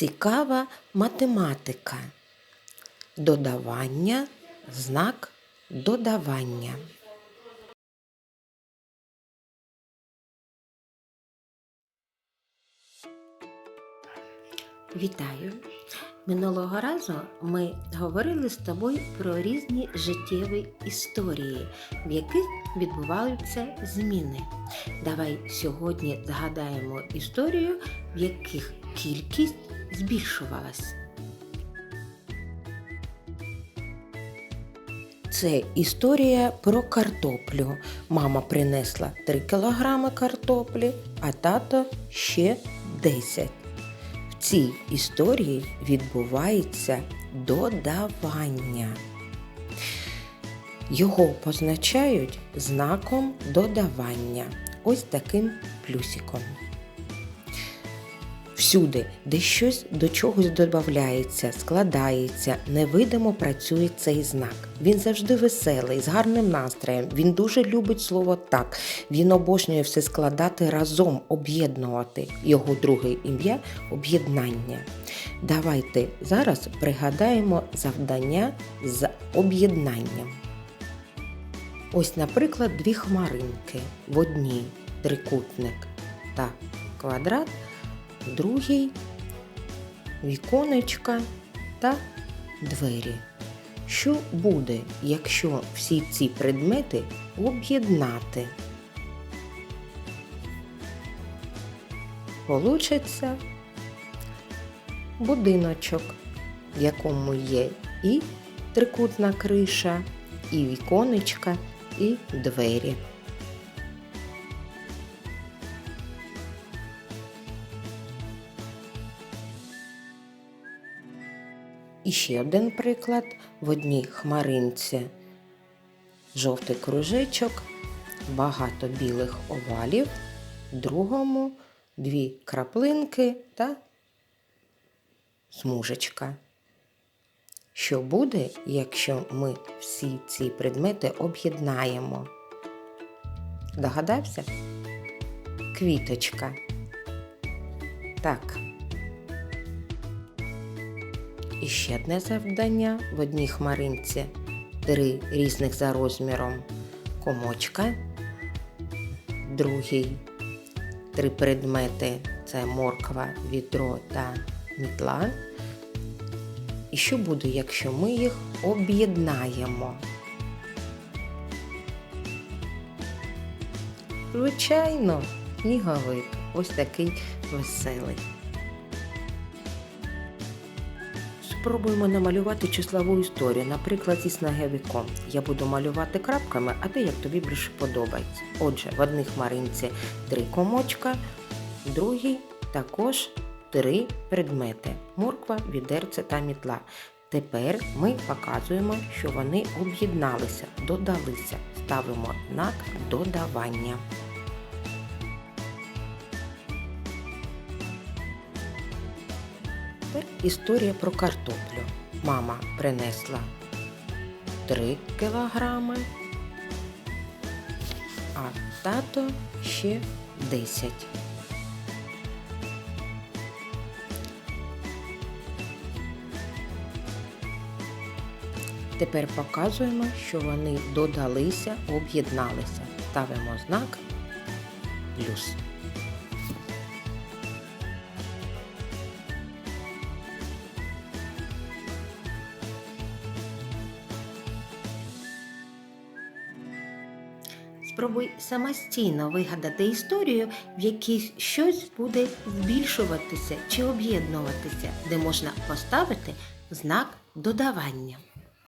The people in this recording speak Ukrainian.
Цікава математика. Додавання, знак додавання. Вітаю! Минулого разу ми говорили з тобою про різні життєві історії, в яких відбуваються зміни. Давай сьогодні згадаємо історію, в яких кількість збільшувалась. Це історія про картоплю. Мама принесла 3 кілограми картоплі, а тато ще 10. В цій історії відбувається додавання. Його позначають знаком додавання. Ось таким плюсиком. Всюди, де щось до чогось додається, складається, невидимо працює цей знак. Він завжди веселий, з гарним настроєм. Він дуже любить слово так. Він обожнює все складати разом, об'єднувати. Його друге ім'я об'єднання. Давайте зараз пригадаємо завдання з об'єднанням. Ось, наприклад, дві хмаринки. В одній трикутник та квадрат, другій віконечка та двері. Що буде, якщо всі ці предмети об'єднати? Получиться будиночок, в якому є і трикутна криша, і віконечка, і двері. І ще один приклад. В одній хмаринці жовтий кружечок, багато білих овалів, в другому дві краплинки та смужечка. Що буде, якщо ми всі ці предмети об'єднаємо? Догадався? Квіточка. Так. І ще одне завдання в одній хмаринці три різних за розміром комочка, другий три предмети це морква, відро та мітла. І що буде, якщо ми їх об'єднаємо? Звичайно, сніговик. Ось такий веселий. Спробуємо намалювати числову історію, наприклад, зі снеговиком. Я буду малювати крапками, а ти як тобі більше подобається. Отже, в одній хмаринці три комочка, в другій також три предмети морква, відерце та мітла. Тепер ми показуємо, що вони об'єдналися, додалися. Ставимо знак додавання. Тепер історія про картоплю. Мама принесла 3 кілограми, а тато ще 10. Тепер показуємо, що вони додалися, об'єдналися. Ставимо знак плюс. Спробуй самостійно вигадати історію, в якій щось буде збільшуватися чи об'єднуватися, де можна поставити знак додавання.